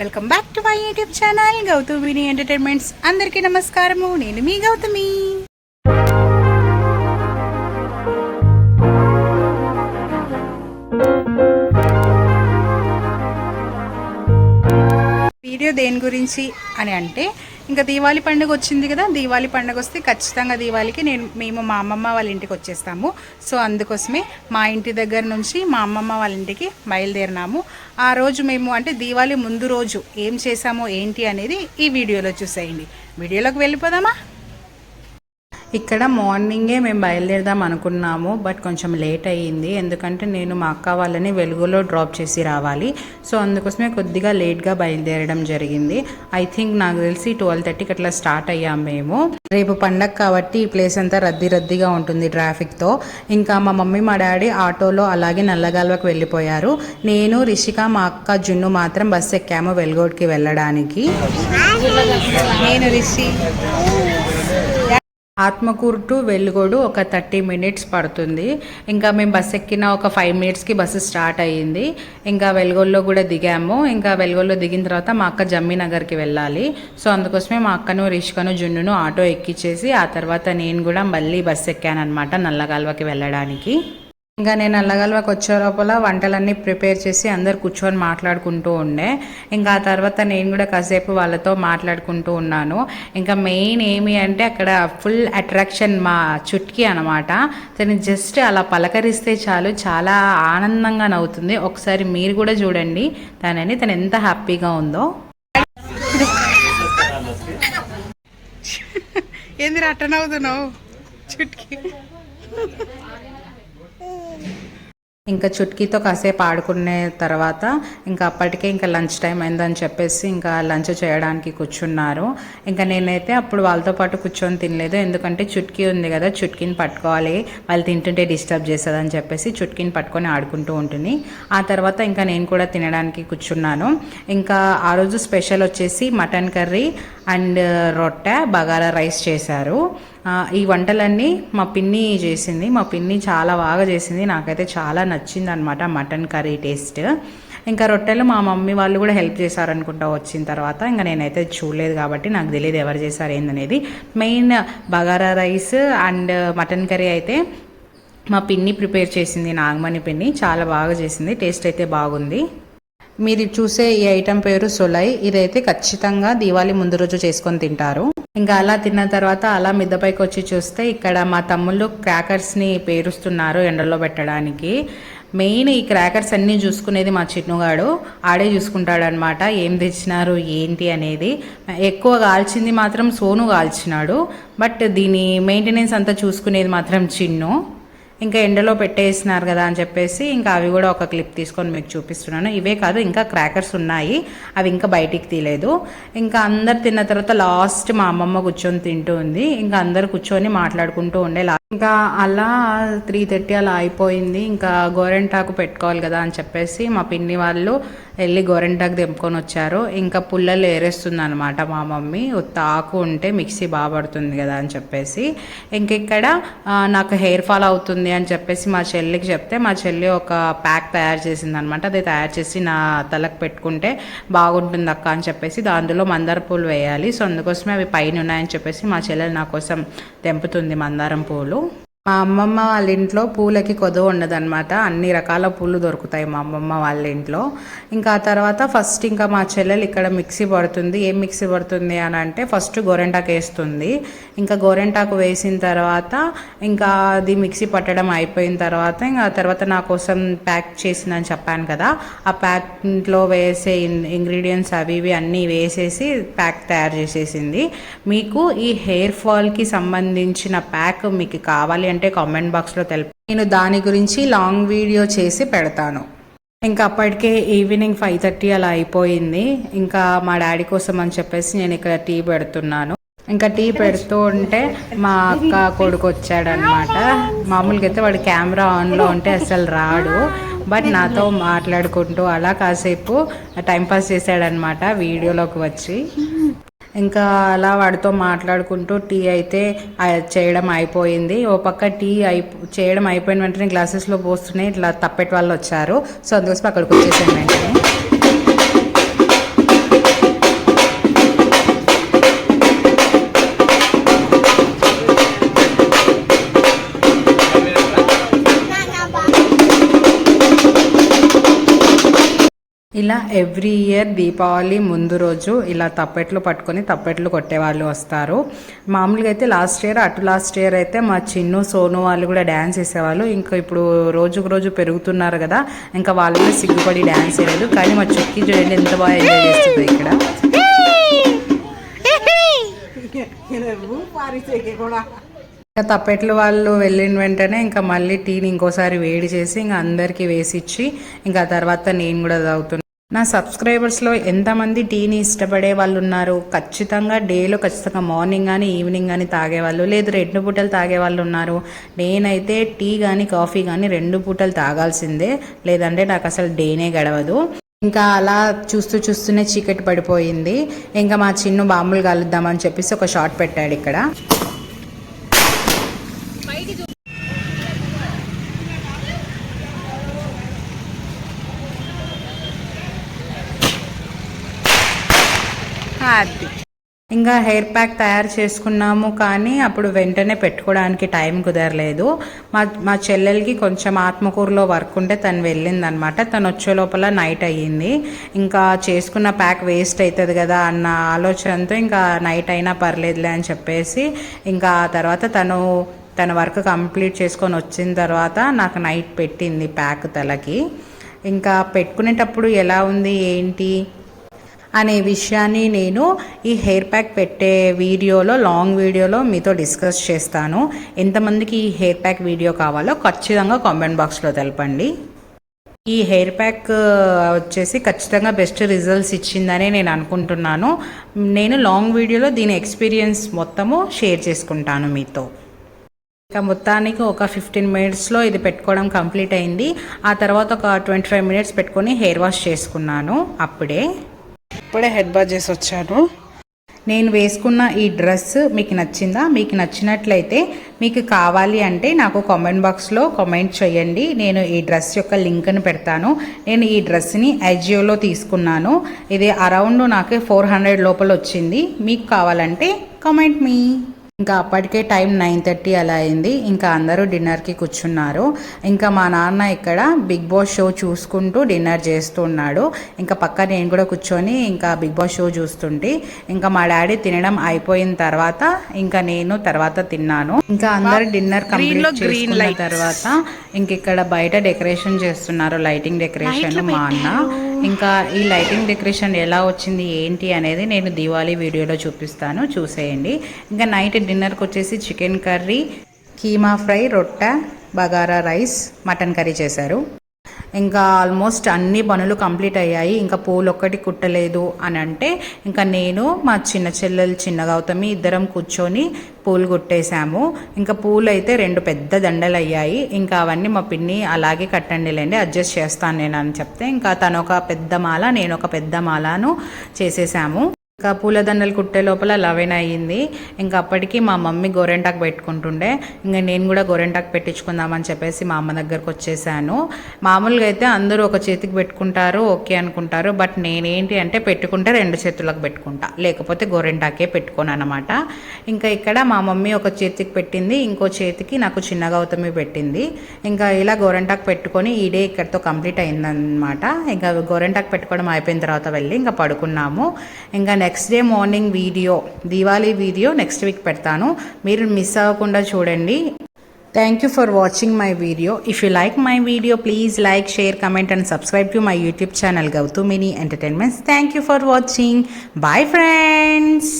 Welcome back to my YouTube channel Gautamini entertainments. అందరికీ నమస్కారము. నేను మీ గౌతమి. వీడియో దేని గురించి అని అంటే ఇంకా దీవాళి పండుగ వచ్చింది కదా దీవాళి పండుగ వస్తే ఖచ్చితంగా దీవాళికి నేను మేము మా అమ్మమ్మ వాళ్ళ ఇంటికి వచ్చేస్తాము. సో అందుకోసమే మా ఇంటి దగ్గర నుంచి మా అమ్మమ్మ వాళ్ళ ఇంటికి బయలుదేరినాము. ఆ రోజు మేము అంటే దీవాళి ముందు రోజు ఏం చేసామో ఏంటి అనేది ఈ వీడియోలో చూసేయండి. వీడియోలోకి వెళ్ళిపోదామా? ఇక్కడ మార్నింగే మేము బయలుదేరదాం అనుకున్నాము బట్ కొంచెం లేట్ అయ్యింది. ఎందుకంటే నేను మా అక్క వాళ్ళని వెలుగులో డ్రాప్ చేసి రావాలి. సో అందుకోసమే కొద్దిగా లేట్గా బయలుదేరడం జరిగింది. ఐ థింక్ నాకు తెలిసి ట్వెల్వ్ థర్టీకి అట్లా స్టార్ట్ అయ్యాం మేము. రేపు పండగ కాబట్టి ఈ ప్లేస్ అంతా రద్దీ రద్దీగా ఉంటుంది ట్రాఫిక్తో. ఇంకా మా మమ్మీ మా డాడీ ఆటోలో అలాగే నల్లగాల్వకు వెళ్ళిపోయారు. నేను రిషిక మా అక్క జున్ను మాత్రం బస్సు ఎక్కాము వెలుగోడ్కి వెళ్ళడానికి. నేను రిషి. ఆత్మకూరు టు వెలుగోడు ఒక థర్టీ మినిట్స్ పడుతుంది. ఇంకా మేము బస్ ఎక్కిన ఒక ఫైవ్ మినిట్స్కి బస్సు స్టార్ట్ అయ్యింది. ఇంకా వెలుగోల్లో కూడా దిగాము. ఇంకా వెలుగోల్లో దిగిన తర్వాత మా అక్క జమ్మి నగర్కి వెళ్ళాలి. సో అందుకోసమే మా అక్కను రిష్కను జున్నును ఆటో ఎక్కిచ్చేసి ఆ తర్వాత నేను కూడా మళ్ళీ బస్సు ఎక్కాను అనమాట నల్లగాల్వకి వెళ్ళడానికి. ఇంకా నేను నల్లగల్వకి వచ్చే లోపల వంటలన్నీ ప్రిపేర్ చేసి అందరు కూర్చొని మాట్లాడుకుంటూ ఉండే. ఇంకా ఆ తర్వాత నేను కూడా కాసేపు వాళ్ళతో మాట్లాడుకుంటూ ఉన్నాను. ఇంకా మెయిన్ ఏమి అంటే అక్కడ ఫుల్ అట్రాక్షన్ మా చుట్కీ అనమాట తను జస్ట్ అలా పలకరిస్తే చాలు చాలా ఆనందంగా నవ్వుతుంది. ఒకసారి మీరు కూడా చూడండి తనని తను ఎంత హ్యాపీగా ఉందో. ఏంది అట్ట నవ్వుతున్నావు? చుట్కీ. ఇంకా చుట్కీతో కాసేపు ఆడుకునే తర్వాత ఇంకా అప్పటికే ఇంకా లంచ్ టైం అయిందని చెప్పేసి ఇంకా లంచ్ చేయడానికి కూర్చున్నారు. ఇంకా నేనైతే అప్పుడు వాళ్ళతో పాటు కూర్చొని తినలేదు. ఎందుకంటే చుట్కీ ఉంది కదా చుట్కీని పట్టుకోవాలి. వాళ్ళు తింటుంటే డిస్టర్బ్ చేస్తుందని చెప్పేసి చుట్కీని పట్టుకొని ఆడుకుంటూ ఉంటుంది. ఆ తర్వాత ఇంకా నేను కూడా తినడానికి కూర్చున్నాను. ఇంకా ఆ రోజు స్పెషల్ వచ్చేసి మటన్ కర్రీ అండ్ రొట్టె బగారా రైస్ చేశారు. ఈ వంటలన్నీ మా పిన్ని చేసింది. మా పిన్ని చాలా బాగా చేసింది. నాకైతే చాలా నచ్చింది అనమాట మటన్ కర్రీ టేస్ట్. ఇంకా రొట్టెలు మా మమ్మీ వాళ్ళు కూడా హెల్ప్ చేశారనుకుంటా వచ్చిన తర్వాత. ఇంకా నేనైతే చూడలేదు కాబట్టి నాకు తెలియదు ఎవరు చేశారు ఏందనేది. Main bagara rice and mutton curry అయితే మా పిన్ని ప్రిపేర్ చేసింది. నాగమణి పిన్ని చాలా బాగా చేసింది. టేస్ట్ అయితే బాగుంది. మీరు చూసే ఈ ఐటెం పేరు సొలై. ఇదైతే ఖచ్చితంగా దీవాలి ముందు రోజు చేసుకొని తింటారు. ఇంకా అలా తిన్న తర్వాత అలా మిద్దపైకి వచ్చి చూస్తే ఇక్కడ మా తమ్ముళ్ళు క్రాకర్స్ని పేరుస్తున్నారు ఎండలో పెట్టడానికి. మెయిన్ ఈ క్రాకర్స్ అన్నీ చూసుకునేది మా చిన్నుగాడు. ఆడే చూసుకుంటాడనమాట ఏం తెచ్చినారు ఏంటి అనేది. ఎక్కువ కాల్చింది మాత్రం సోను కాల్చినాడు. బట్ దీని మెయింటెనెన్స్ అంతా చూసుకునేది మాత్రం చిన్ను. ఇంకా ఎండలో పెట్టేసినారు కదా అని చెప్పేసి ఇంకా అవి కూడా ఒక క్లిప్ తీసుకొని మీకు చూపిస్తున్నాను. ఇవే కాదు ఇంకా క్రాకర్స్ ఉన్నాయి. అవి ఇంకా బయటికి తీయలేదు. ఇంకా అందరు తిన్న తర్వాత లాస్ట్ మా అమ్మమ్మ కూర్చొని తింటూ ఉంది. ఇంకా అందరు కూర్చొని మాట్లాడుకుంటూ ఉండే ఇంకా అలా త్రీ థర్టీ అలా అయిపోయింది. ఇంకా గోరెంటాకు పెట్టుకోవాలి కదా అని చెప్పేసి మా పిన్ని వాళ్ళు వెళ్ళి గోరెంటాకు తెంపుకొని వచ్చారు. ఇంకా పుల్లలు ఏరేస్తుంది అనమాట మా మమ్మీ. ఉత్త ఆకు ఉంటే మిక్సీ బాగా పడుతుంది కదా అని చెప్పేసి. ఇంక ఇక్కడ నాకు హెయిర్ ఫాల్ అవుతుంది అని చెప్పేసి మా చెల్లికి చెప్తే మా చెల్లి ఒక ప్యాక్ తయారు చేసింది అనమాట అది తయారు చేసి నా తలకు పెట్టుకుంటే బాగుంటుంది అక్క అని చెప్పేసి దాంట్లో మందార పూలు వేయాలి. సో అందుకోసమే అవి పైన ఉన్నాయని చెప్పేసి మా చెల్లెలు నా కోసం తెంపుతుంది మందారం పూలు. మా అమ్మమ్మ వాళ్ళ ఇంట్లో పూలకి కొదవ ఉండదన్నమాట. అన్ని రకాల పూలు దొరుకుతాయి మా అమ్మమ్మ వాళ్ళ ఇంట్లో. ఇంకా ఆ తర్వాత ఫస్ట్ ఇంకా మా చెల్లెలు ఇక్కడ మిక్సీ పడుతుంది. ఏం మిక్సీ పడుతుంది అని అంటే ఫస్ట్ గోరెంటాకు వేస్తుంది. ఇంకా గోరెంటాకు వేసిన తర్వాత ఇంకా అది మిక్సీ పట్టడం అయిపోయిన తర్వాత ఇంకా ఆ తర్వాత నా కోసం ప్యాక్ చేసిందని చెప్పాను కదా. ఆ ప్యాక్లో వేసే ఇంగ్రీడియంట్స్ అవి ఇవి అన్నీ వేసేసి ప్యాక్ తయారు చేసేసింది. మీకు ఈ హెయిర్ ఫాల్కి సంబంధించిన ప్యాక్ మీకు కావాలి అంటే కామెంట్ బాక్స్లో తెలుపు. నేను దాని గురించి లాంగ్ వీడియో చేసి పెడతాను. ఇంకా అప్పటికే ఈవినింగ్ ఫైవ్ థర్టీ అలా అయిపోయింది. ఇంకా మా డాడీ కోసం అని చెప్పేసి నేను ఇక్కడ టీ పెడుతున్నాను. ఇంకా టీ పెడుతూ ఉంటే మా అక్క కొడుకు వచ్చాడనమాట మామూలుగా అయితే వాడు కెమెరా ఆన్లో ఉంటే అసలు రాడు. బట్ నాతో మాట్లాడుకుంటూ అలా కాసేపు టైంపాస్ చేశాడనమాట వీడియోలోకి వచ్చి. ఇంకా అలా వాడితో మాట్లాడుకుంటూ టీ అయితే చేయడం అయిపోయింది. ఓ పక్క టీ అయి చేయడం అయిపోయిన వెంటనే గ్లాసెస్లో పోస్తున్నాయి ఇట్లా తప్పెట్ వాళ్ళు వచ్చారు. సో అందుకోసం అక్కడికి వచ్చేసాను వెంటనే. ఇలా ఎవ్రీ ఇయర్ దీపావళి ముందు రోజు ఇలా తప్పెట్లు పట్టుకొని తప్పెట్లు కొట్టే వాళ్ళు వస్తారు. మామూలుగా అయితే లాస్ట్ ఇయర్ అటు లాస్ట్ ఇయర్ అయితే మా చిన్ను సోను వాళ్ళు కూడా డ్యాన్స్ వేసేవాళ్ళు ఇంకా ఇప్పుడు రోజుకు రోజు పెరుగుతున్నారు కదా ఇంకా వాళ్ళు కూడా సిగ్గుపడి డ్యాన్స్ వేయలేదు కానీ మా చుక్కి చూడండి ఎంత బాగా ఎంజాయ్ చేస్తుంది ఇక్కడ. కూడా ఇంకా తప్పెట్లు వాళ్ళు వెళ్ళిన వెంటనే ఇంకా మళ్ళీ టీని ఇంకోసారి వేడి చేసి ఇంకా అందరికీ వేసిచ్చి ఇంకా తర్వాత నేను కూడా తాగుతున్నాను నా సబ్స్క్రైబర్స్లో ఎంతమంది టీని ఇష్టపడే వాళ్ళు ఉన్నారు ఖచ్చితంగా డేలో ఖచ్చితంగా మార్నింగ్ కానీ ఈవినింగ్ కానీ తాగేవాళ్ళు లేదు. రెండు పూటలు తాగే వాళ్ళు ఉన్నారు నేనైతే టీ కానీ కాఫీ కానీ రెండు పూటలు తాగాల్సిందే. లేదంటే నాకు అసలు డేనే గడవదు. ఇంకా అలా చూస్తూ చూస్తూనే చీకటి పడిపోయింది. ఇంకా మా చిన్ను బాంబులు కలుద్దామని చెప్పేసి ఒక షాట్ పెట్టాడు ఇక్కడ. హ్యాపీ ఇంకా హెయిర్ ప్యాక్ తయారు చేసుకున్నాము కానీ అప్పుడు వెంటనే పెట్టుకోవడానికి టైం కుదరలేదు. మా మా చెల్లెలకి కొంచెం ఆత్మకూరులో వర్క్ ఉంటే తను వెళ్ళిందనమాట. తను వచ్చే లోపల నైట్ అయ్యింది. ఇంకా చేసుకున్న ప్యాక్ వేస్ట్ అవుతుంది కదా అన్న ఆలోచనతో ఇంకా నైట్ అయినా పర్లేదులే అని చెప్పేసి ఇంకా తర్వాత తను తన వర్క్ కంప్లీట్ చేసుకొని వచ్చిన తర్వాత నాకు నైట్ పెట్టింది ప్యాక్ తలకి. ఇంకా పెట్టుకునేటప్పుడు ఎలా ఉంది ఏంటి? అనే విషయాన్ని నేను ఈ హెయిర్ ప్యాక్ పెట్టే వీడియోలో లాంగ్ వీడియోలో మీతో డిస్కస్ చేస్తాను. ఎంతమందికి ఈ హెయిర్ ప్యాక్ వీడియో కావాలో ఖచ్చితంగా కామెంట్ బాక్స్లో తెలపండి. ఈ హెయిర్ ప్యాక్ వచ్చేసి ఖచ్చితంగా బెస్ట్ రిజల్ట్స్ ఇచ్చిందనే నేను అనుకుంటున్నాను. నేను లాంగ్ వీడియోలో దీని ఎక్స్పీరియన్స్ మొత్తము షేర్ చేసుకుంటాను మీతో. ఇక మొత్తానికి ఒక ఫిఫ్టీన్ మినిట్స్లో ఇది పెట్టుకోవడం కంప్లీట్ అయింది. ఆ తర్వాత ఒక ట్వంటీ ఫైవ్ మినిట్స్ పెట్టుకొని హెయిర్ వాష్ చేసుకున్నాను అప్పుడే. ఇప్పుడే హెడ్ బాత్ చేసి వచ్చాను. నేను వేసుకున్న ఈ డ్రెస్ మీకు నచ్చిందా? మీకు నచ్చినట్లయితే మీకు కావాలి అంటే నాకు కామెంట్ బాక్స్లో కామెంట్ చేయండి. నేను ఈ డ్రెస్ యొక్క లింక్ని పెడతాను. నేను ఈ డ్రెస్ని అజియోలో తీసుకున్నాను. ఇది అరౌండ్ నాకు ఫోర్ హండ్రెడ్ లోపల వచ్చింది. మీకు కావాలంటే కామెంట్ మీ. ఇంకా అప్పటికే టైం నైన్ థర్టీ అలా అయింది. ఇంకా అందరూ డిన్నర్కి కూర్చున్నారు. ఇంకా మా నాన్న ఇక్కడ బిగ్ బాస్ షో చూసుకుంటూ డిన్నర్ చేస్తున్నాడు. ఇంకా పక్క నేను కూడా కూర్చొని ఇంకా బిగ్ బాస్ షో చూస్తుంటే. ఇంకా మా డాడీ తినడం అయిపోయిన తర్వాత ఇంకా నేను తర్వాత తిన్నాను. ఇంకా అందరు డిన్నర్ కంప్లీట్ చేసుకున్న తర్వాత ఇంక ఇక్కడ బయట డెకరేషన్ చేస్తున్నారు. లైటింగ్ డెకరేషన్ మా అన్న. ఇంకా ఈ లైటింగ్ డెకరేషన్ ఎలా వచ్చింది ఏంటి అనేది నేను దివాళీ వీడియోలో చూపిస్తాను. చూసేయండి. ఇంకా నైట్ డిన్నర్కి వచ్చేసి చికెన్ కర్రీ కీమా ఫ్రై రొట్టె బగారా రైస్ మటన్ కర్రీ చేశారు. ఇంకా ఆల్మోస్ట్ అన్ని పనులు కంప్లీట్ అయ్యాయి. ఇంకా పూలు ఒక్కటి కుట్టలేదు అని అంటే ఇంకా నేను మా చిన్న చెల్లెలు చిన్న గౌతమి ఇద్దరం కూర్చొని పూలు కుట్టేశాము. ఇంకా పూలు అయితే రెండు పెద్ద దండలు అయ్యాయి. ఇంకా అవన్నీ మా పిన్ని అలాగే కట్టండి లేండి అడ్జస్ట్ చేస్తాను నేను అని చెప్తే ఇంకా తను ఒక పెద్ద మాల నేను ఒక పెద్ద మాలను చేసేసాము ఇంకా పూలదండలు కుట్టే లోపల లెవెన్ అయ్యింది. ఇంకా అప్పటికి మా మమ్మీ గోరెంటాకు పెట్టుకుంటుండే. ఇంకా నేను కూడా గోరెంటాకు పెట్టించుకుందామని చెప్పేసి మా అమ్మ దగ్గరకు వచ్చేసాను. మామూలుగా అయితే అందరూ ఒక చేతికి పెట్టుకుంటారు ఓకే అనుకుంటారు. బట్ నేనేంటి అంటే పెట్టుకుంటే రెండు చేతులకు పెట్టుకుంటా. లేకపోతే గోరెంటాకే పెట్టుకోను అనమాట ఇంకా ఇక్కడ మా మమ్మీ ఒక చేతికి పెట్టింది ఇంకో చేతికి నాకు చిన్న గౌతమి పెట్టింది. ఇంకా ఇలా గోరెంటాకు పెట్టుకొని ఈ డే ఇక్కడితో కంప్లీట్ అయిందనమాట ఇంకా గోరెంటాకు పెట్టుకోవడం అయిపోయిన తర్వాత వెళ్ళి ఇంకా పడుకున్నాము. ఇంకా next day morning video Diwali video next week పెడతాను. మీరు మిస్ అవ్వకుండా చూడండి. Thank you for watching my video if you like my video please like share comment and subscribe to my YouTube channel Gautu Mini entertainments thank you for watching bye friends